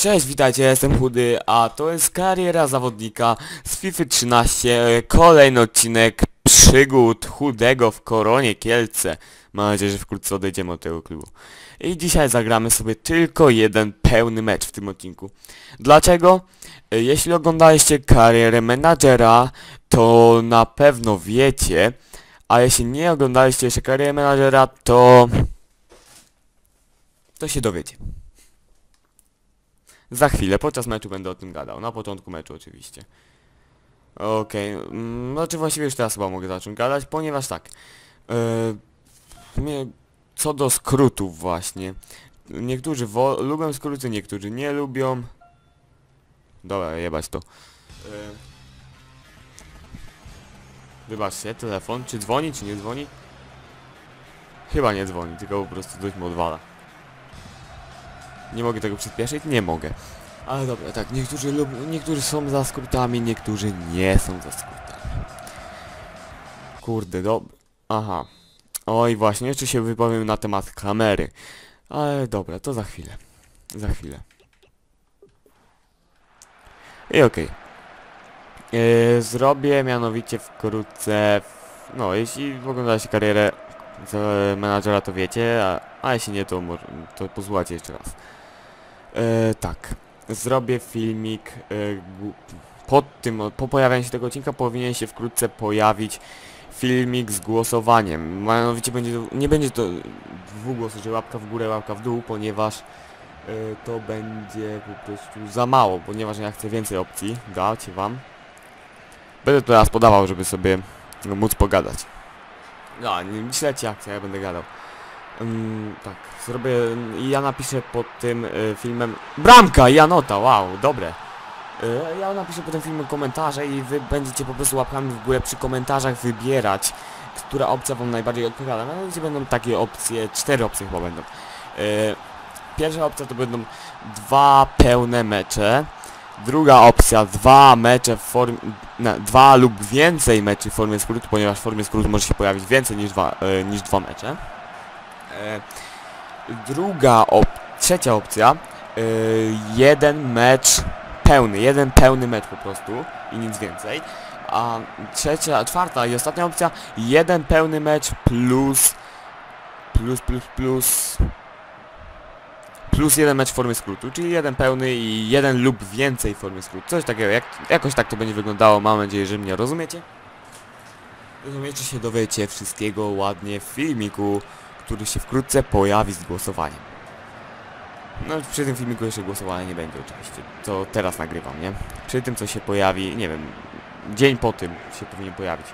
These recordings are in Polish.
Cześć, witajcie, jestem Chudy, a to jest kariera zawodnika z FIFA 13, kolejny odcinek przygód Chudego w Koronie Kielce. Mam nadzieję, że wkrótce odejdziemy od tego klubu. I dzisiaj zagramy sobie tylko jeden pełny mecz w tym odcinku. Dlaczego? Jeśli oglądaliście karierę menadżera, to na pewno wiecie, a jeśli nie oglądaliście jeszcze kariery menadżera, to... to się dowiecie. Za chwilę, podczas meczu będę o tym gadał. Na początku meczu oczywiście. Okej, mm, no czy właściwie już teraz chyba mogę zacząć gadać, ponieważ tak. Yy, co do skrótów właśnie. Niektórzy lubią skróty, niektórzy nie lubią. Dobra, jebać to. Yy, wybaczcie, telefon. Czy dzwoni, czy nie dzwoni? Chyba nie dzwoni, tylko po prostu coś mu odwala. Nie mogę tego przyspieszyć? Nie mogę. Ale dobra, tak, niektórzy lubią, niektórzy są za skrótami, niektórzy nie są za skrótami. Kurde, dob... Aha. Oj, właśnie, jeszcze się wypowiem na temat kamery. Ale dobra, to za chwilę. Za chwilę. I okej. Yy, zrobię mianowicie wkrótce... No, jeśli oglądacie karierę z menadżera, to wiecie, a, a jeśli nie, to, to posłuchajcie jeszcze raz. E, tak. Zrobię filmik. E, pod tym, po pojawieniu się tego odcinka powinien się wkrótce pojawić filmik z głosowaniem. Mianowicie będzie nie będzie to dwugłos, że łapka w górę, łapka w dół, ponieważ e, to będzie po prostu za mało, ponieważ ja chcę więcej opcji dać wam. Będę to teraz podawał, żeby sobie móc pogadać. No, nie śledźcie akcja, ja będę gadał. Tak, zrobię ja napiszę pod tym y, filmem Bramka! Janota, wow, dobre. Y, ja napiszę pod tym filmem komentarze i wy będziecie po prostu łapkami w górę przy komentarzach wybierać, która opcja wam najbardziej odpowiada. Mianowicie będą takie opcje, cztery opcje chyba będą. Y, pierwsza opcja to będą dwa pełne mecze. Druga opcja, dwa mecze w formie, na, dwa lub więcej meczy w formie skrótu, ponieważ w formie skrótu może się pojawić więcej niż dwa, y, niż dwa mecze. E, druga op trzecia opcja, e, jeden mecz pełny, jeden pełny mecz po prostu i nic więcej. A trzecia, czwarta i ostatnia opcja, jeden pełny mecz plus, plus, plus, plus, plus jeden mecz w formie skrótu, czyli jeden pełny i jeden lub więcej w formie skrótu. Coś takiego, jak, jakoś tak to będzie wyglądało, mam nadzieję, że mnie rozumiecie. Rozumiecie się dowiecie wszystkiego ładnie w filmiku który się wkrótce pojawi z głosowaniem. No przy tym filmiku jeszcze głosowania nie będzie oczywiście, co teraz nagrywam, nie? Przy tym co się pojawi, nie wiem, dzień po tym się powinien pojawić.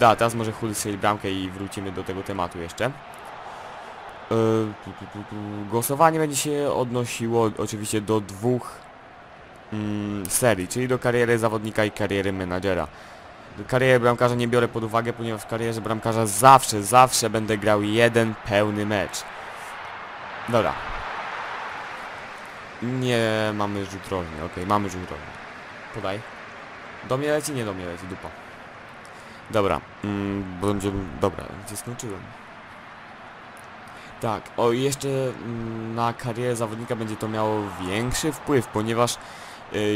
Da, teraz może chudy strzeli bramkę i wrócimy do tego tematu jeszcze. Yy. Głosowanie będzie się odnosiło oczywiście do dwóch mm, serii, czyli do kariery zawodnika i kariery menadżera. Karierę bramkarza nie biorę pod uwagę, ponieważ w karierze bramkarza zawsze, zawsze będę grał jeden pełny mecz. Dobra. Nie mamy rzut rożny, okej, mamy rzut rożny. Podaj. Do mnie leci? Nie do mnie leci, dupa. Dobra, mm, będzie, dobra, gdzie skończyłem? Tak, o jeszcze mm, na karierę zawodnika będzie to miało większy wpływ, ponieważ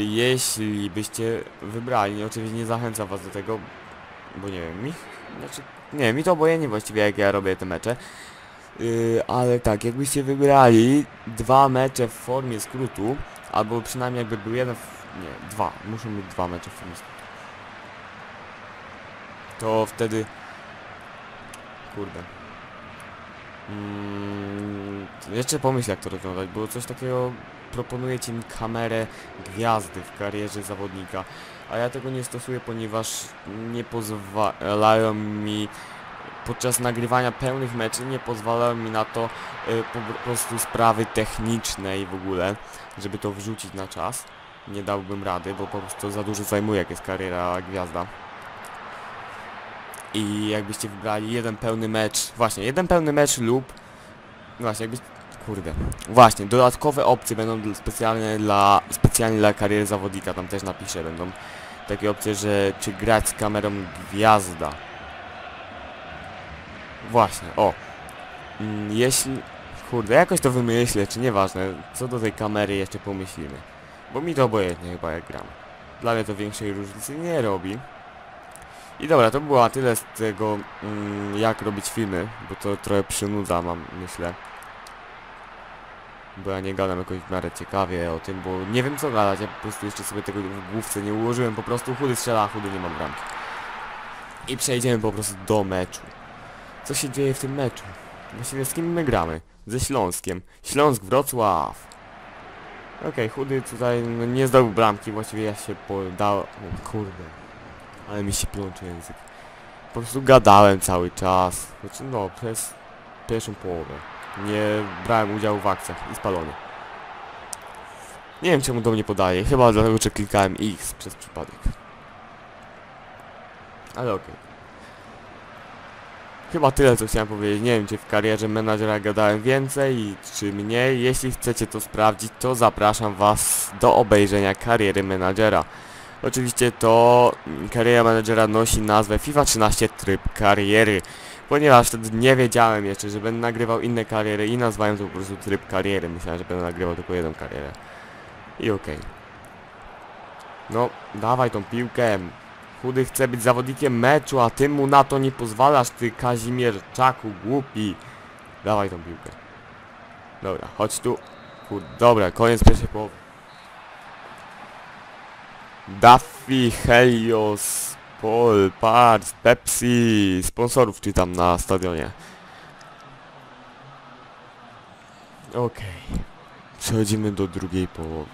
jeśli byście wybrali, oczywiście nie zachęcam was do tego, bo nie wiem, mi, znaczy, nie, mi to obojętnie właściwie jak ja robię te mecze, yy, ale tak, jakbyście wybrali dwa mecze w formie skrótu, albo przynajmniej jakby był jeden, nie, dwa, muszą być dwa mecze w formie skrótu, to wtedy, kurde, Mm, jeszcze pomyśl jak to rozwiązać, bo coś takiego proponuje ci mi kamerę gwiazdy w karierze zawodnika, a ja tego nie stosuję, ponieważ nie pozwalają mi podczas nagrywania pełnych meczy nie pozwalają mi na to y, po prostu sprawy techniczne i w ogóle, żeby to wrzucić na czas. Nie dałbym rady, bo po prostu za dużo zajmuje jak jest kariera gwiazda. I jakbyście wybrali jeden pełny mecz, właśnie, jeden pełny mecz lub właśnie, jakbyś Kurde. Właśnie, dodatkowe opcje będą specjalne dla, specjalnie dla kariery zawodnika, tam też napiszę, będą takie opcje, że czy grać z kamerą gwiazda. Właśnie, o. Mm, jeśli... Kurde, jakoś to wymyślę, czy nieważne. Co do tej kamery jeszcze pomyślimy. Bo mi to obojętnie chyba jak gram. Dla mnie to większej różnicy nie robi. I dobra, to było tyle z tego, mm, jak robić filmy, bo to trochę przynudza, mam, myślę. Bo ja nie gadam jakoś w miarę ciekawie o tym, bo nie wiem co gadać, ja po prostu jeszcze sobie tego w główce nie ułożyłem, po prostu chudy strzela, chudy nie mam bramki. I przejdziemy po prostu do meczu. Co się dzieje w tym meczu? Właściwie z kim my gramy? Ze Śląskiem. Śląsk Wrocław. Okej, chudy tutaj no, nie zdobył bramki, właściwie ja się podał... O kurde. Ale mi się plączy język. Po prostu gadałem cały czas. Znaczy no, przez pierwszą połowę. Nie brałem udziału w akcjach i spalony. Nie wiem czemu do mnie podaje. Chyba dlatego, że klikałem X przez przypadek. Ale okej. Chyba tyle co chciałem powiedzieć. Nie wiem czy w karierze menadżera gadałem więcej czy mniej. Jeśli chcecie to sprawdzić, to zapraszam was do obejrzenia kariery menadżera. Oczywiście to mm, kariera menadżera nosi nazwę FIFA 13 tryb kariery. Ponieważ wtedy nie wiedziałem jeszcze, że będę nagrywał inne kariery i nazwałem to po prostu tryb kariery. Myślałem, że będę nagrywał tylko jedną karierę. I okej. No, dawaj tą piłkę. Chudy chce być zawodnikiem meczu, a ty mu na to nie pozwalasz, ty Kazimierczaku głupi. Dawaj tą piłkę. Dobra, chodź tu. Kur... Dobra, koniec pierwszej połowy. Duffy, Helios, Pol, Pars, Pepsi, sponsorów czytam na stadionie. Okej. Przechodzimy do drugiej połowy.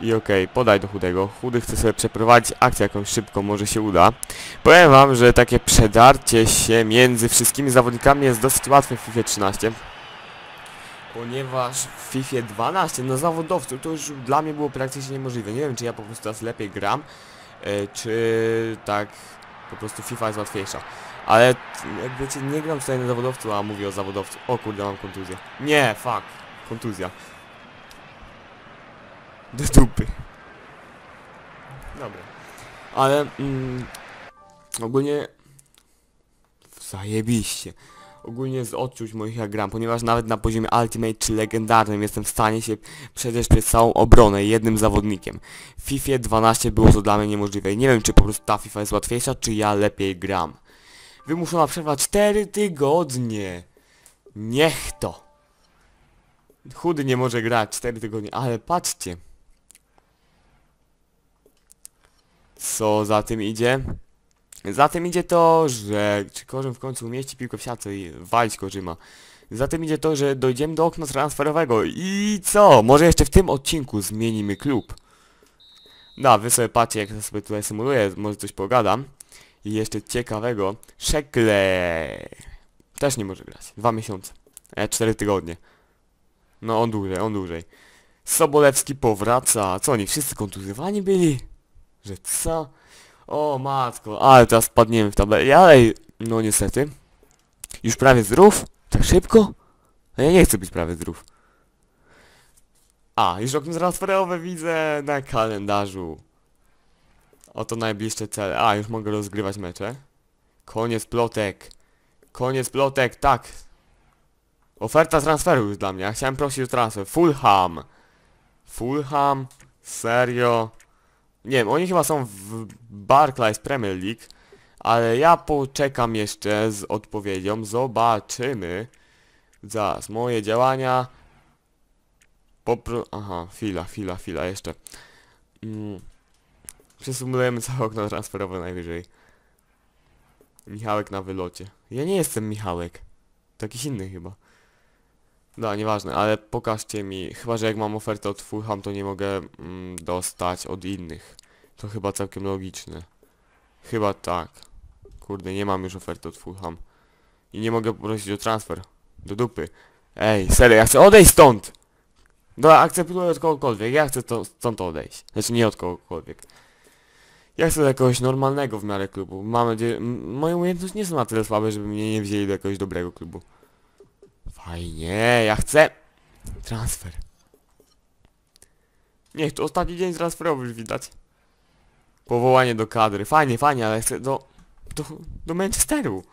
I okej, podaj do chudego. Chudy chce sobie przeprowadzić akcję jakąś szybką, może się uda. Powiem wam, że takie przedarcie się między wszystkimi zawodnikami jest dosyć łatwe w FIFA 13. Ponieważ w FIFA 12 na zawodowcu to już dla mnie było praktycznie niemożliwe. Nie wiem czy ja po prostu teraz lepiej gram, e, czy tak po prostu FIFA jest łatwiejsza. Ale jak wiecie, nie gram tutaj na zawodowcu, a mówię o zawodowcu. O kurde, mam kontuzję. Nie, fuck. Kontuzja. Do dupy. Dobra. Ale mm, ogólnie zajebiście. Ogólnie z odczuć moich jak gram, ponieważ nawet na poziomie Ultimate czy legendarnym jestem w stanie się przejść przez całą obronę jednym zawodnikiem. W FIFA 12 było to dla mnie niemożliwe nie wiem czy po prostu ta FIFA jest łatwiejsza, czy ja lepiej gram. Wymuszona przerwa 4 tygodnie. Niech to. Chudy nie może grać 4 tygodnie, ale patrzcie. Co za tym idzie? Za tym idzie to, że czy Korzym w końcu umieści piłkę w siatce i walić Korzyma. Za tym idzie to, że dojdziemy do okna transferowego i co? Może jeszcze w tym odcinku zmienimy klub. Da, wy sobie patrzcie jak ja sobie tutaj symuluję, może coś pogadam. I jeszcze ciekawego, Szekle też nie może grać. Dwa miesiące. E, cztery tygodnie. No on dłużej, on dłużej. Sobolewski powraca. Co oni wszyscy kontuzjowani byli? Że co? O matko, ale teraz spadniemy w tabelę. Ale no niestety. Już prawie zdrów? Tak szybko? A ja nie chcę być prawie zdrów. A, już okno transferowe widzę na kalendarzu. Oto najbliższe cele. A, już mogę rozgrywać mecze. Koniec plotek. Koniec plotek, tak. Oferta transferu już dla mnie. Ja chciałem prosić o transfer. Fulham. Fulham? Serio? Nie wiem, oni chyba są w Barclays Premier League, ale ja poczekam jeszcze z odpowiedzią, zobaczymy. Zaraz, moje działania... Popro... Aha, chwila, chwila, chwila, jeszcze. Mm. Przesumujemy całe okno transferowe najwyżej. Michałek na wylocie. Ja nie jestem Michałek. To jakiś inny chyba. No, nieważne, ale pokażcie mi, chyba że jak mam ofertę od Fulham, to nie mogę mm, dostać od innych. To chyba całkiem logiczne. Chyba tak. Kurde, nie mam już oferty od Fulham. I nie mogę prosić o transfer. Do dupy. Ej, serio, ja chcę odejść stąd! Dobra, akceptuję od kogokolwiek, ja chcę to, stąd odejść. Znaczy nie od kogokolwiek. Ja chcę do jakiegoś normalnego w miarę klubu. Mam nadzieję, moje umiejętności nie są na tyle słabe, żeby mnie nie wzięli do jakiegoś dobrego klubu. Fajnie, ja chcę transfer. Niech to ostatni dzień transferowy już widać. Powołanie do kadry. Fajnie, fajnie, ale chcę do... do, do Manchesteru.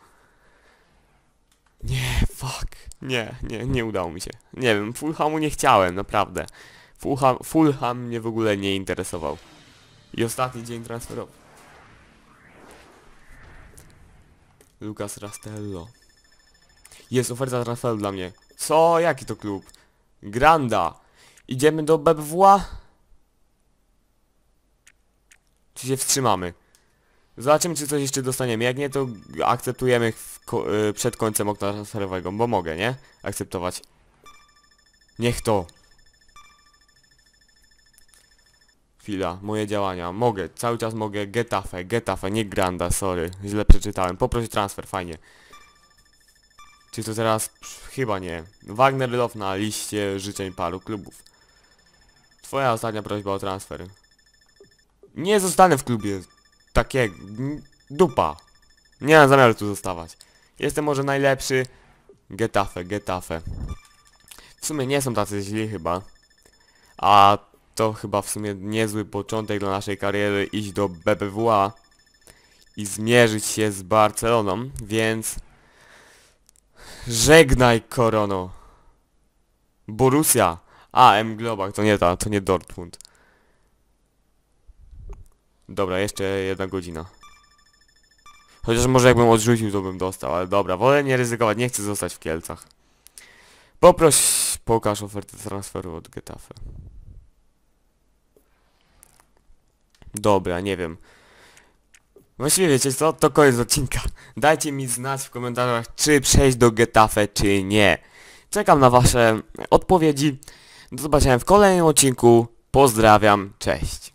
Nie, fuck. Nie, nie, nie udało mi się. Nie wiem, Fulhamu nie chciałem, naprawdę. Fulham, Fulham mnie w ogóle nie interesował. I ostatni dzień transferowy. Lucas Rastello. Jest oferta transferu dla mnie. Co? Jaki to klub? Granda. Idziemy do BBWA? Czy się wstrzymamy? Zobaczymy, czy coś jeszcze dostaniemy. Jak nie, to akceptujemy ko y, przed końcem okna transferowego, bo mogę, nie? Akceptować. Niech to. Chwila, moje działania. Mogę, cały czas mogę. Getafe, Getafe, nie Granda, sorry. Źle przeczytałem. Poproś transfer, fajnie. Czy to teraz? Chyba nie. Wagner Love na liście życzeń paru klubów. Twoja ostatnia prośba o transfer. Nie zostanę w klubie takiego. n- Dupa. Nie mam zamiaru tu zostawać. Jestem może najlepszy. Getafe, Getafe. W sumie nie są tacy źli chyba. A to chyba w sumie niezły początek dla naszej kariery iść do BBWA i zmierzyć się z Barceloną, więc żegnaj Korono. Borussia. A, M Globak, to nie ta, to nie Dortmund. Dobra, jeszcze jedna godzina. Chociaż może jakbym odrzucił, to bym dostał, ale dobra, wolę nie ryzykować, nie chcę zostać w Kielcach. Poproś, pokaż ofertę transferu od Getafe. Dobra, nie wiem. Właściwie wiecie co, to koniec odcinka. Dajcie mi znać w komentarzach, czy przejść do Getafe, czy nie. Czekam na wasze odpowiedzi. Do zobaczenia w kolejnym odcinku. Pozdrawiam, cześć.